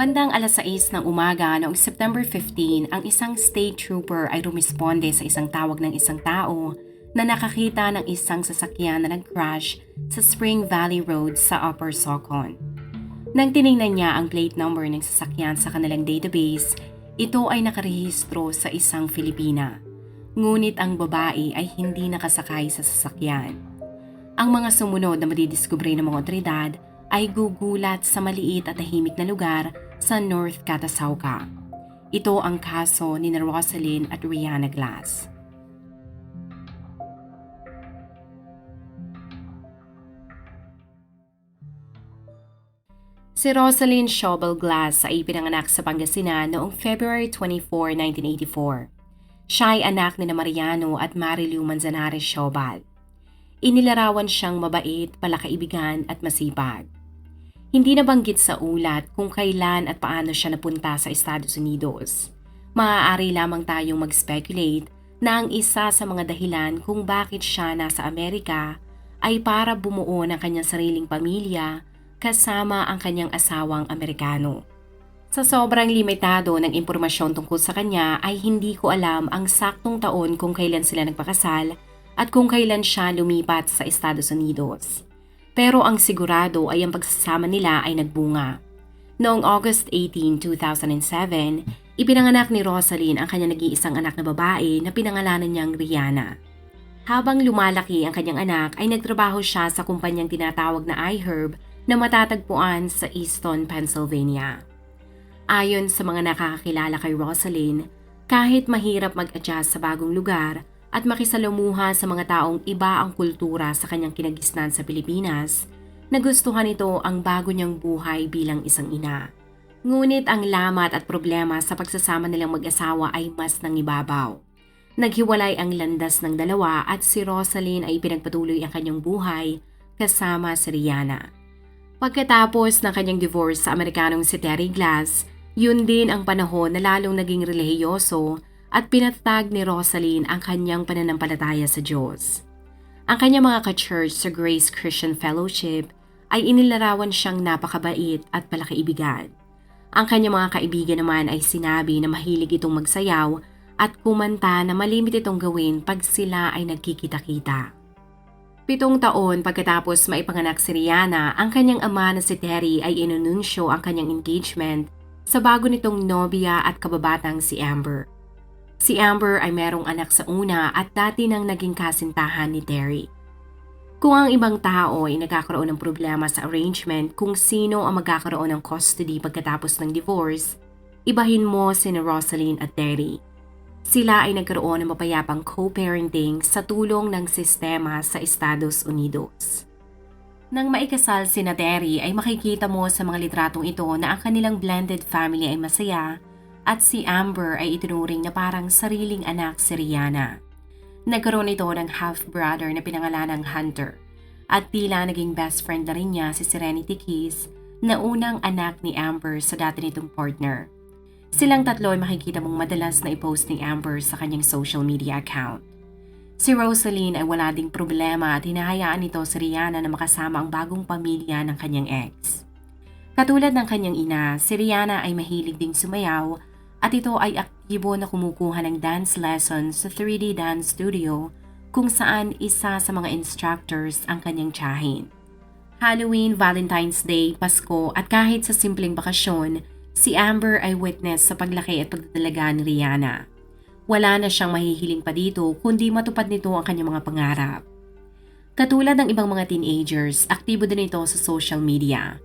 Bandang alas 6 ng umaga noong September 15, ang isang state trooper ay rumisponde sa isang tawag ng isang tao na nakakita ng isang sasakyan na nag-crash sa Spring Valley Road sa Upper Socon. Nang tiningnan niya ang plate number ng sasakyan sa kanilang database, ito ay nakarehistro sa isang Filipina. Ngunit ang babae ay hindi nakasakay sa sasakyan. Ang mga sumunod na madidiskubre ng mga otoridad ay gugulat sa maliit at tahimik na lugar sa North Catasauqua. Ito ang kaso ni na Rosalyn at Rihanna Glass. Si Rosalyn Schobel Glass ay pinanganak sa Pangasinan noong February 24, 1984. Siya ay anak ni na Mariano at Marilu Manzanares Schobal. Inilarawan siyang mabait, palakaibigan at masipag. Hindi nabanggit sa ulat kung kailan at paano siya napunta sa Estados Unidos. Maaari lamang tayong mag-speculate na ang isa sa mga dahilan kung bakit siya nasa Amerika ay para bumuo ng kanyang sariling pamilya kasama ang kanyang asawang Amerikano. Sa sobrang limitado ng impormasyon tungkol sa kanya ay hindi ko alam ang saktong taon kung kailan sila nagpakasal at kung kailan siya lumipat sa Estados Unidos. Pero ang sigurado ay ang pagsasama nila ay nagbunga. Noong August 18, 2007, ipinanganak ni Rosalyn ang kanyang nag-iisang anak na babae na pinangalanan niyang Rihanna. Habang lumalaki ang kanyang anak ay nagtrabaho siya sa kumpanyang tinatawag na iHerb na matatagpuan sa Easton, Pennsylvania. Ayon sa mga nakakakilala kay Rosalyn, kahit mahirap mag-adjust sa bagong lugar at makisalamuha sa mga taong iba ang kultura sa kanyang kinagisnan sa Pilipinas, nagustuhan nito ang bago niyang buhay bilang isang ina. Ngunit ang lamat at problema sa pagsasama nilang mag-asawa ay mas nangibabaw. Naghiwalay ang landas ng dalawa at si Rosalyn ay pinagpatuloy ang kanyang buhay kasama si Rihanna. Pagkatapos ng kanyang divorce sa Amerikanong si Terry Glass, yun din ang panahon na lalong naging relihiyoso at pinatag ni Rosalyn ang kanyang pananampalataya sa Diyos. Ang kanyang mga ka-church sa Grace Christian Fellowship ay inilarawan siyang napakabait at palakaibigan. Ang kanyang mga kaibigan naman ay sinabi na mahilig itong magsayaw at kumanta na malimit itong gawin pag sila ay nagkikita-kita. Pitong taon pagkatapos maipanganak si Rihanna, ang kanyang ama na si Terry ay inununsyo ang kanyang engagement sa bago nitong nobya at kababatang si Amber. Si Amber ay merong anak sa una at dati nang naging kasintahan ni Terry. Kung ang ibang tao ay nagkakaroon ng problema sa arrangement kung sino ang magkakaroon ng custody pagkatapos ng divorce, ibahin mo si Rosalyn at Terry. Sila ay nagkaroon ng mapayapang co-parenting sa tulong ng sistema sa Estados Unidos. Nang maikasal si Terry ay makikita mo sa mga litratong ito na ang kanilang blended family ay masaya at si Amber ay itinuring na parang sariling anak si Rihanna. Nagkaroon ito ng half-brother na pinangalan ng Hunter at tila naging best friend na rin niya si Serenity Keys na unang anak ni Amber sa dati nitong partner. Silang tatlo ay makikita mong madalas na i-post ni Amber sa kanyang social media account. Si Rosaline ay wala ding problema at hinahayaan nito si Rihanna na makasama ang bagong pamilya ng kanyang ex. Katulad ng kanyang ina, si Rihanna ay mahilig ding sumayaw at ito ay aktibo na kumukuha ng dance lessons sa 3D Dance Studio kung saan isa sa mga instructors ang kanyang tsahin. Halloween, Valentine's Day, Pasko at kahit sa simpleng bakasyon, Si Amber ay witness sa paglaki at pagdadalaga ni Rihanna. Wala na siyang mahihiling pa dito kundi matupad nito ang kanyang mga pangarap. Katulad ng ibang mga teenagers, aktibo din ito sa social media.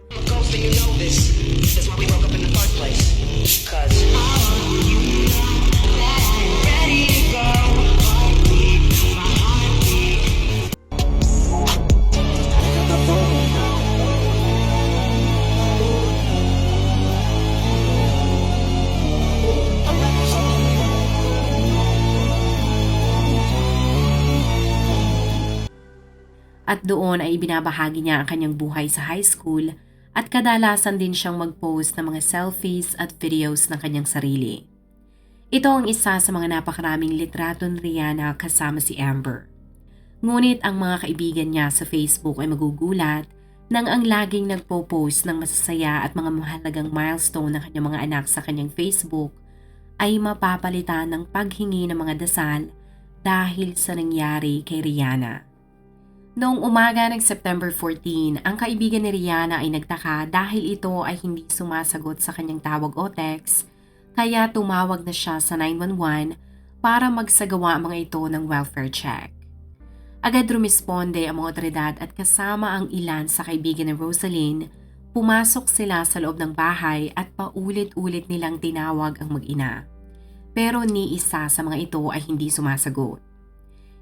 At doon ay ibinabahagi niya ang kanyang buhay sa high school at kadalasan din siyang mag-post ng mga selfies at videos ng kanyang sarili. Ito ang isa sa mga napakaraming litrato ni Rihanna kasama si Amber. Ngunit ang mga kaibigan niya sa Facebook ay magugulat nang ang laging nagpo-post ng masasaya at mga mahalagang milestone ng kanyang mga anak sa kanyang Facebook ay mapapalitan ng paghingi ng mga dasal dahil sa nangyari kay Rihanna. Noong umaga ng September 14, ang kaibigan ni Rihanna ay nagtaka dahil ito ay hindi sumasagot sa kanyang tawag o text, kaya tumawag na siya sa 911 para magsagawa mga ito ng welfare check. Agad rumisponde ang mga otoridad at kasama ang ilan sa kaibigan ni Rosaline, pumasok sila sa loob ng bahay at paulit-ulit nilang tinawag ang mag-ina. Pero ni isa sa mga ito ay hindi sumasagot.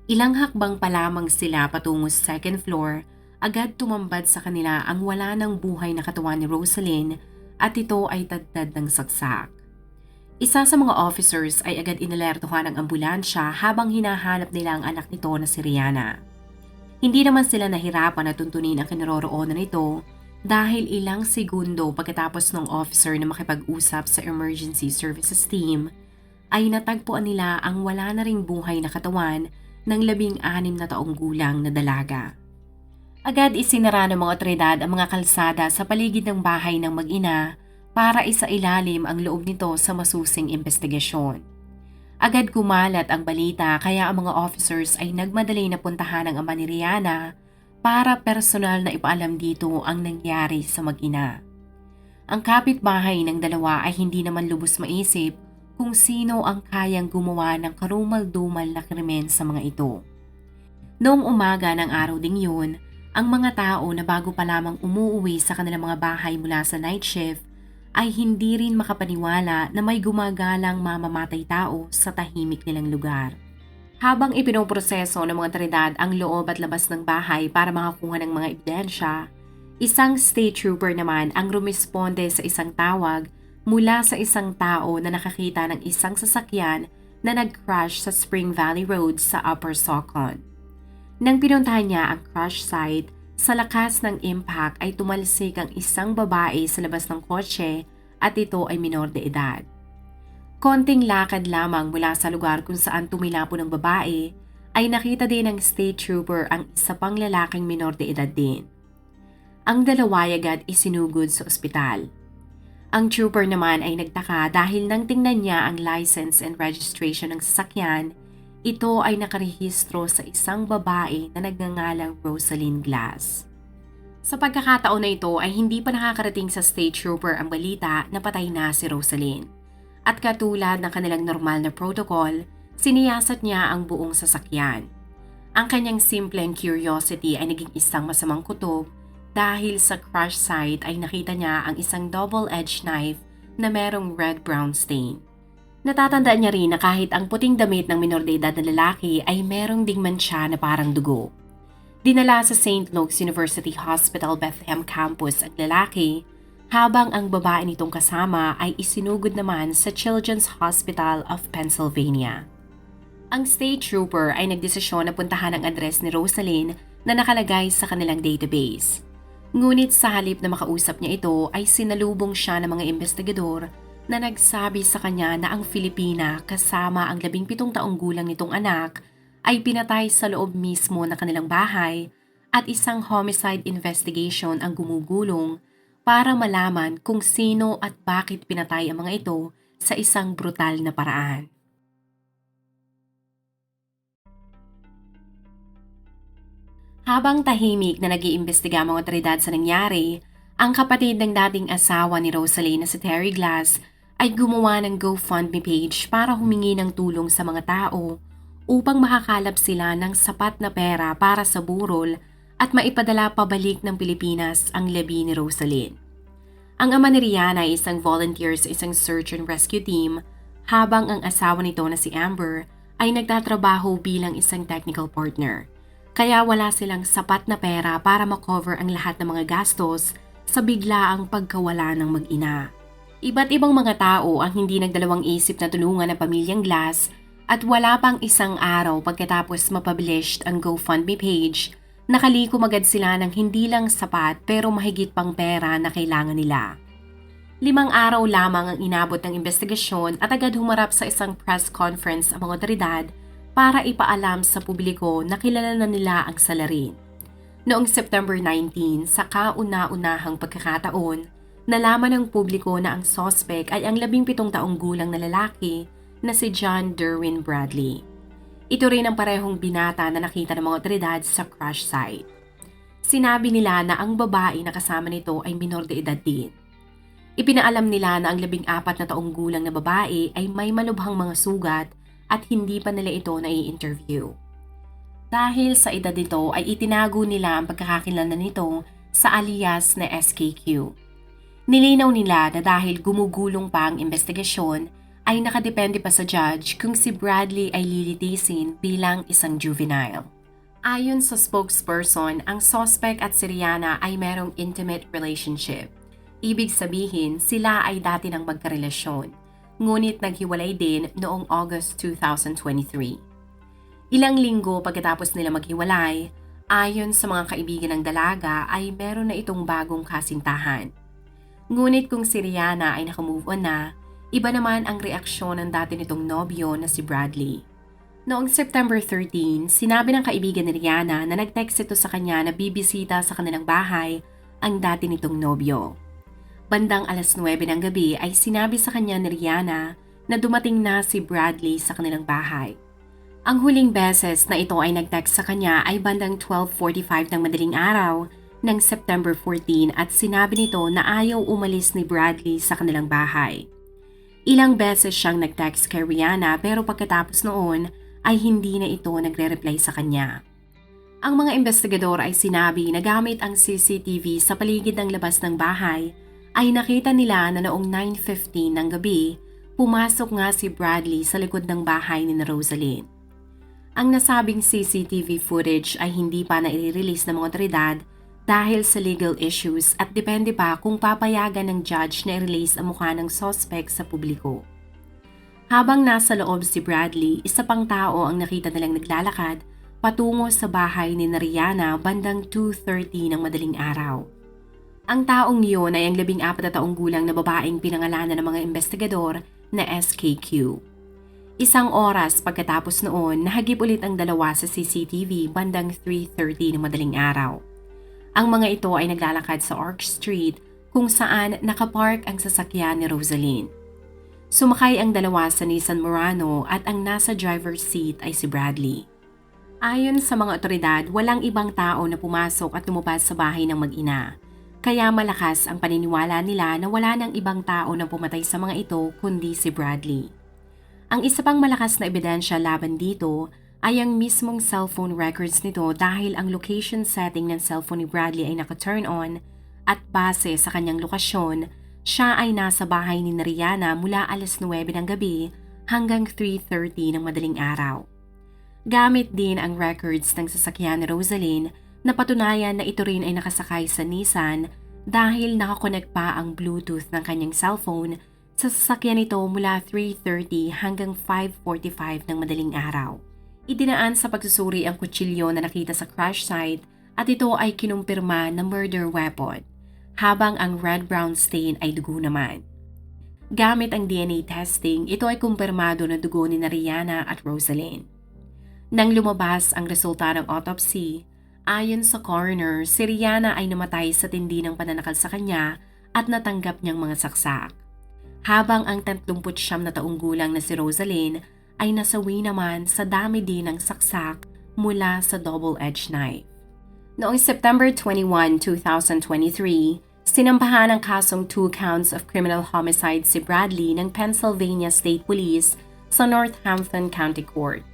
Ilang hakbang pa lamang sila patungo sa second floor, agad tumambad sa kanila ang wala ng buhay na katawan ni Rosaline at ito ay tadtad ng saksak. Isa sa mga officers ay agad inalertuhan ng ambulansya habang hinahanap nila ang anak nito na si Rihanna. Hindi naman sila nahirapan na tuntunin ang kinaroroonan nito dahil ilang segundo pagkatapos ng officer na makipag-usap sa emergency services team ay natagpuan nila ang wala na ring buhay na katawan ng labing anim na taong gulang na dalaga. Agad isinara ng mga otoridad ang mga kalsada sa paligid ng bahay ng mag-ina para isailalim ang loob nito sa masusing investigasyon. Agad kumalat ang balita kaya ang mga officers ay nagmadali na puntahan ang ama ni Rihanna para personal na ipaalam dito ang nangyari sa mag-ina. Ang kapitbahay ng dalawa ay hindi naman lubos maisip kung sino ang kayang gumawa ng karumal-dumal na krimen sa mga ito. Noong umaga ng araw ding yun, ang mga tao na bago pa lamang umuuwi sa kanilang mga bahay mula sa night shift ay hindi rin makapaniwala na may gumagalang mamamatay tao sa tahimik nilang lugar. Habang ipinoproseso ng mga otoridad ang loob at labas ng bahay para makakuha ng mga ebidensya, isang state trooper naman ang rumisponde sa isang tawag mula sa isang tao na nakakita ng isang sasakyan na nag-crash sa Spring Valley Road sa Upper Saucon. Nang pinuntahan niya ang crash site, sa lakas ng impact ay tumalsik ang isang babae sa labas ng kotse at ito ay minor de edad. Konting lakad lamang mula sa lugar kung saan tumilapo ng babae ay nakita din ng state trooper ang isa pang lalaking minor de edad din. Ang dalawa agad isinugod sa ospital. Ang trooper naman ay nagtaka dahil nang tingnan niya ang license and registration ng sasakyan, ito ay nakarehistro sa isang babae na nagngangalang Rosalind Glass. Sa pagkakataon na ito ay hindi pa nakakarating sa state trooper ang balita na patay na si Rosalind. At katulad ng kanilang normal na protocol, siniyasat niya ang buong sasakyan. Ang kanyang simpleng curiosity ay naging isang masamang kutob dahil sa crash site ay nakita niya ang isang double-edged knife na merong red-brown stain. Natatandaan niya rin na kahit ang puting damit ng minor de edad na lalaki ay merong ding mansya na parang dugo. Dinala sa St. Luke's University Hospital Bethlehem campus ang lalaki habang ang babae nitong kasama ay isinugod naman sa Children's Hospital of Pennsylvania. Ang state trooper ay nagdesisyon na puntahan ang address ni Rosaline na nakalagay sa kanilang database. Ngunit sa halip na makausap niya ito ay sinalubong siya ng mga investigador na nagsabi sa kanya na ang Filipina kasama ang labing pitong taong gulang nitong anak ay pinatay sa loob mismo ng kanilang bahay at isang homicide investigation ang gumugulong para malaman kung sino at bakit pinatay ang mga ito sa isang brutal na paraan. Habang tahimik na nag-iimbestiga mga otoridad sa nangyari, ang kapatid ng dating asawa ni Rosalie na si Terry Glass ay gumawa ng GoFundMe page para humingi ng tulong sa mga tao upang makakalap sila ng sapat na pera para sa burol at maipadala pabalik ng Pilipinas ang labi ni Rosaline. Ang ama ni Rihanna ay isang volunteer sa isang search and rescue team habang ang asawa nito na si Amber ay nagtatrabaho bilang isang technical partner. Kaya wala silang sapat na pera para makover ang lahat ng mga gastos sa biglaang pagkawala ng mag-ina. Iba't ibang mga tao ang hindi nagdalawang isip na tulungan ang pamilyang Glass at wala pang isang araw pagkatapos mapublished ang GoFundMe page, Nakaliko agad sila ng hindi lang sapat pero mahigit pang pera na kailangan nila. Limang araw lamang ang inabot ng investigasyon at agad humarap sa isang press conference ang mga otoridad para ipaalam sa publiko na kilala na nila ang salarin. Noong September 19, sa kauna-unahang pagkakataon, nalaman ng publiko na ang sospek ay ang labing pitong taong gulang na lalaki na si John Derwin Bradley. Ito rin ang parehong binata na nakita ng mga otoridad sa crash site. Sinabi nila na ang babae na kasama nito ay minor de edad din. Ipinaalam nila na ang labing apat na taong gulang na babae ay may malubhang mga sugat at hindi pa nila ito nai-interview. Dahil sa edad nito ay itinago nila ang pagkakakilala nito sa alias na SKQ. Nilinaw nila na dahil gumugulong pa ang investigasyon ay nakadepende pa sa judge kung si Bradley ay lilitisin bilang isang juvenile. Ayon sa spokesperson, ang suspect at si Rihanna ay merong intimate relationship. Ibig sabihin, sila ay dati nang magkarelasyon. Ngunit naghiwalay din noong August 2023. Ilang linggo pagkatapos nila maghiwalay, ayon sa mga kaibigan ng dalaga ay meron na itong bagong kasintahan. Ngunit kung si Rihanna ay nakamove on na, iba naman ang reaksyon ng dati nitong nobyo na si Bradley. Noong September 13, sinabi ng kaibigan ni Rihanna na nag-text ito sa kanya na bibisita sa kanilang bahay ang dati nitong nobyo. Bandang alas 9 ng gabi ay sinabi sa kanya ni Rihanna na dumating na si Bradley sa kanilang bahay. Ang huling beses na ito ay nag-text sa kanya ay bandang 12.45 ng madaling araw ng September 14 at sinabi nito na ayaw umalis ni Bradley sa kanilang bahay. Ilang beses siyang nag-text kay Rihanna pero pagkatapos noon ay hindi na ito nagre-reply sa kanya. Ang mga investigador ay sinabi na gamit ang CCTV sa paligid ng labas ng bahay ay nakita nila na noong 9.15 ng gabi, pumasok nga si Bradley sa likod ng bahay ni Rosalind. Ang nasabing CCTV footage ay hindi pa na-release ng mga otoridad dahil sa legal issues at depende pa kung papayagan ng judge na i-release ang mukha ng suspect sa publiko. Habang nasa loob si Bradley, isa pang tao ang nakita nilang naglalakad patungo sa bahay ni Nariana bandang 2.30 ng madaling araw. Ang taong iyon ay ang labing apat na taong gulang na babaeng pinangalanan ng mga investigador na SKQ. Isang oras pagkatapos noon, nahagip ulit ang dalawa sa CCTV bandang 3.30 ng madaling araw. Ang mga ito ay naglalakad sa Arch Street kung saan nakapark ang sasakyan ni Rosaline. Sumakay ang dalawa sa Nissan Murano at ang nasa driver's seat ay si Bradley. Ayon sa mga otoridad, walang ibang tao na pumasok at lumabas sa bahay ng mag-ina. Kaya malakas ang paniniwala nila na wala nang ibang tao na pumatay sa mga ito kundi si Bradley. Ang isa pang malakas na ebidensya laban dito ay ang mismong cellphone records nito dahil ang location setting ng cellphone ni Bradley ay naka-turn on at base sa kanyang lokasyon, siya ay nasa bahay ni Nariana mula alas 9 ng gabi hanggang 3.30 ng madaling araw. Gamit din ang records ng sasakyan ni Rosaline na patunayan na ito rin ay nakasakay sa Nissan dahil nakakonect pa ang Bluetooth ng kanyang cellphone sa sasakyan nito mula 3.30 hanggang 5.45 ng madaling araw. Idinaan sa pagsusuri ang kutsilyo na nakita sa crash site at ito ay kinumpirma na murder weapon, habang ang red-brown stain ay dugo naman. Gamit ang DNA testing, ito ay kumpirmado na dugo ni Nariana at Rosaline. Nang lumabas ang resulta ng autopsy, ayon sa coroner, si Rihanna ay namatay sa tindi ng pananakal sa kanya at natanggap niyang mga saksak. Habang ang 39 na taong gulang na si Rosaline ay nasawi naman sa dami din ng saksak mula sa double-edged knife. Noong September 21, 2023, sinampahan ng kasong two counts of criminal homicide si Bradley ng Pennsylvania State Police sa Northampton County Court.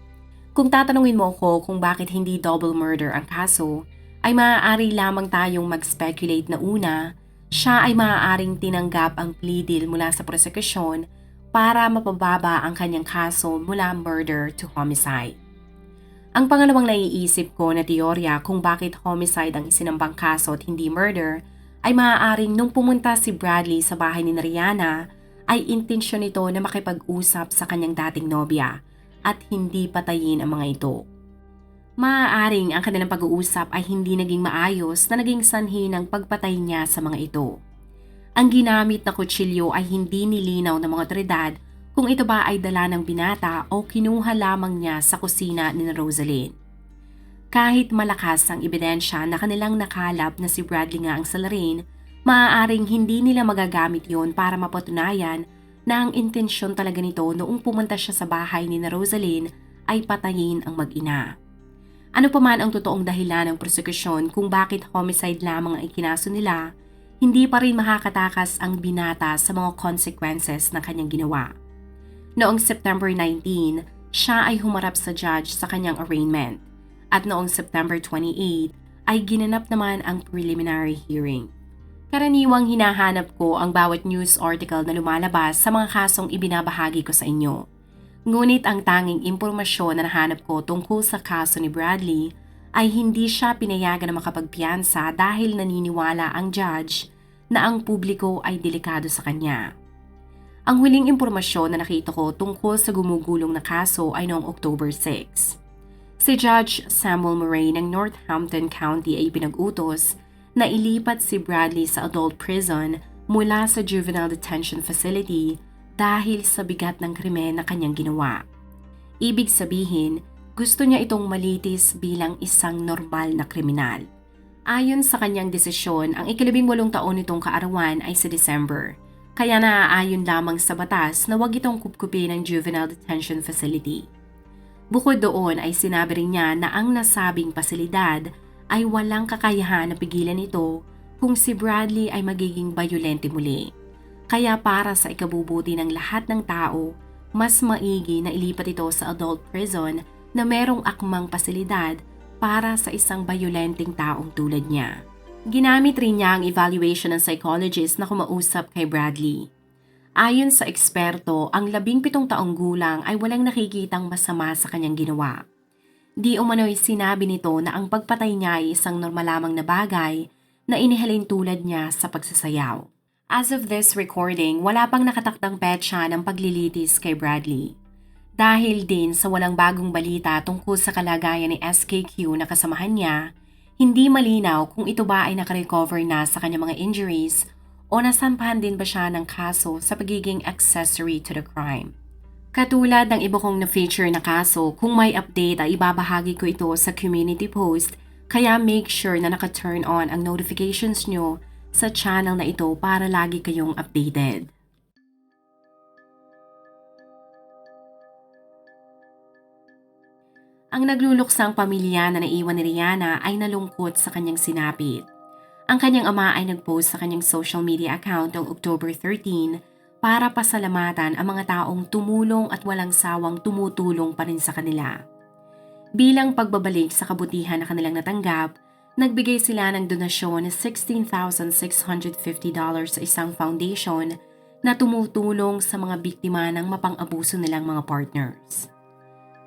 Kung tatanungin mo ko kung bakit hindi double murder ang kaso, ay maaari lamang tayong mag-speculate na una, siya ay maaaring tinanggap ang plea deal mula sa prosekusyon para mapababa ang kanyang kaso mula murder to homicide. Ang pangalawang naiisip ko na teorya kung bakit homicide ang isinampang kaso at hindi murder ay maaaring nung pumunta si Bradley sa bahay ni Nariana ay intensyon nito na makipag-usap sa kanyang dating nobya at hindi patayin ang mga ito. Maaaring ang kanilang pag-uusap ay hindi naging maayos na naging sanhi ng pagpatay niya sa mga ito. Ang ginamit na kutsilyo ay hindi nilinaw ng mga otoridad kung ito ba ay dala ng binata o kinuha lamang niya sa kusina ni Rosalind. Kahit malakas ang ebidensya na kanilang nakalap na si Bradley nga ang salarin, maaaring hindi nila magagamit yon para mapatunayan na ang intensyon talaga nito noong pumunta siya sa bahay ni na Rosalind ay patayin ang mag-ina. Ano pa man ang totoong dahilan ng prosekusyon kung bakit homicide lamang ang ikinaso nila, hindi pa rin makakatakas ang binata sa mga consequences ng kanyang ginawa. Noong September 19, siya ay humarap sa judge sa kanyang arraignment at noong September 28 ay ginanap naman ang preliminary hearing. Karaniwang hinahanap ko ang bawat news article na lumalabas sa mga kasong ibinabahagi ko sa inyo. Ngunit ang tanging impormasyon na nahanap ko tungkol sa kaso ni Bradley ay hindi siya pinayagan na makapagpiyansa dahil naniniwala ang judge na ang publiko ay delikado sa kanya. Ang huling impormasyon na nakita ko tungkol sa gumugulong na kaso ay noong October 6. Si Judge Samuel Murray ng Northampton County ay pinag-utos na ilipat si Bradley sa adult prison mula sa juvenile detention facility dahil sa bigat ng krimen na kanyang ginawa. Ibig sabihin, gusto niya itong malitis bilang isang normal na kriminal. Ayon sa kanyang desisyon, ang ikalabing walong taon nitong kaarawan ay sa December, kaya naaayon lamang sa batas na wag itong kupkupi ng juvenile detention facility. Bukod doon ay sinabi rin niya na ang nasabing pasilidad ay walang kakayahan na pigilan ito kung si Bradley ay magiging bayolente muli. Kaya para sa ikabubuti ng lahat ng tao, mas maigi na ilipat ito sa adult prison na merong akmang pasilidad para sa isang bayolenteng taong tulad niya. Ginamit rin niya ang evaluation ng psychologist na kumausap kay Bradley. Ayon sa eksperto, ang labing pitong taong gulang ay walang nakikitang masama sa kanyang ginawa. Di umano'y sinabi nito na ang pagpatay niya ay isang normal lamang na bagay na inihalin tulad niya sa pagsasayaw. As of this recording, wala pang nakatakdang petsa ng paglilitis kay Bradley. Dahil din sa walang bagong balita tungkol sa kalagayan ni SKQ na kasamahan niya, hindi malinaw kung ito ba ay nakarecover na sa kanyang mga injuries o nasampahan din ba siya ng kaso sa pagiging accessory to the crime. Katulad ng iba kong na-feature na kaso, kung may update ay ibabahagi ko ito sa community post kaya make sure na naka-turn on ang notifications nyo sa channel na ito para lagi kayong updated. Ang nagluluksang pamilya na naiwan ni Rihanna ay nalungkot sa kanyang sinapit. Ang kanyang ama ay nagpost sa kanyang social media account noong October 13 para pasalamatan ang mga taong tumulong at walang sawang tumutulong pa rin sa kanila. Bilang pagbabalik sa kabutihan na kanilang natanggap, nagbigay sila ng donasyon na $16,650 sa isang foundation na tumutulong sa mga biktima ng mapang-abuso nilang mga partners.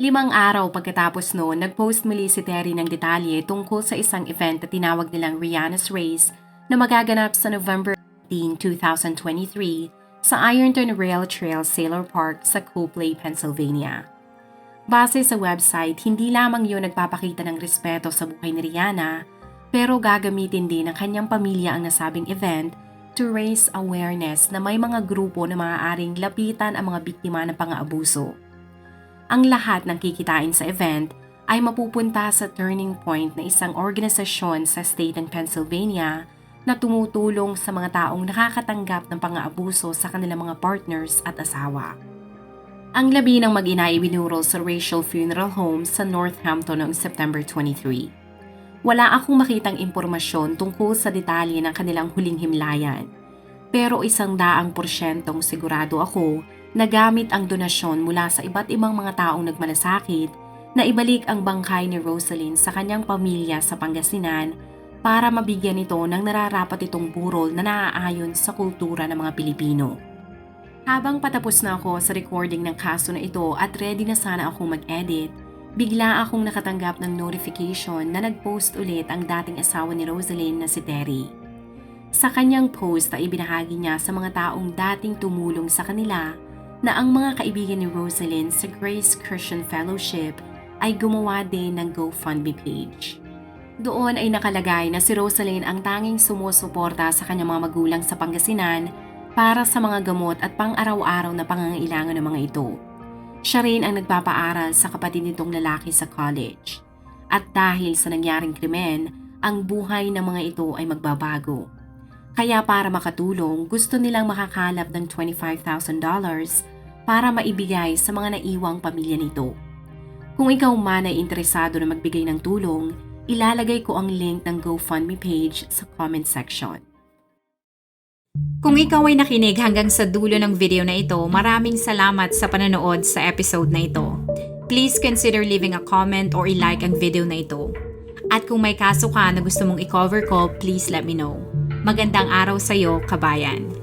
Limang araw pagkatapos noon, nagpost muli si Terry ng detalye tungkol sa isang event na tinawag nilang Rihanna's Race na magaganap sa November 18, 2023 sa Ironton Rail Trail Sailor Park sa Copley, Pennsylvania. Base sa website, hindi lamang yun nagpapakita ng respeto sa buhay ni Rihanna, pero gagamitin din ng kanyang pamilya ang nasabing event to raise awareness na may mga grupo na maaaring lapitan ang mga biktima ng pang-aabuso. Ang lahat ng kikitain sa event ay mapupunta sa Turning Point na isang organisasyon sa state ng Pennsylvania na tumutulong sa mga taong nakakatanggap ng pang-aabuso sa kanilang mga partners at asawa. Ang labi ng mag-ina sa Racial Funeral Home sa Northampton noong September 23. Wala akong makitang impormasyon tungkol sa detalye ng kanilang huling himlayan. Pero isang daang porsyentong sigurado ako na gamit ang donasyon mula sa iba't ibang mga taong nagmalasakit na ibalik ang bangkay ni Rosalind sa kanyang pamilya sa Pangasinan para mabigyan ito ng nararapat itong burol na naaayon sa kultura ng mga Pilipino. Habang patapos na ako sa recording ng kaso na ito at ready na sana akong mag-edit, bigla akong nakatanggap ng notification na nag-post ulit ang dating asawa ni Rosalind na si Terry. Sa kanyang post ay ibinahagi niya sa mga taong dating tumulong sa kanila na ang mga kaibigan ni Rosalind sa Grace Christian Fellowship ay gumawa din ng GoFundMe page. Doon ay nakalagay na si Rosalyn ang tanging sumusuporta sa kanyang mga magulang sa Pangasinan para sa mga gamot at pang-araw-araw na pangangailangan ng mga ito. Siya rin ang nagpapaaral sa kapatid nitong lalaki sa college. At dahil sa nangyaring krimen, ang buhay ng mga ito ay magbabago. Kaya para makatulong, gusto nilang makakalap ng $25,000 para maibigay sa mga naiwang pamilya nito. Kung ikaw man ay interesado na magbigay ng tulong, ilalagay ko ang link ng GoFundMe page sa comment section. Kung ikaw ay nakinig hanggang sa dulo ng video na ito, maraming salamat sa panonood sa episode na ito. Please consider leaving a comment or i-like ang video na ito. At kung may kaso ka na gusto mong i-cover ko, please let me know. Magandang araw sa'yo, kabayan.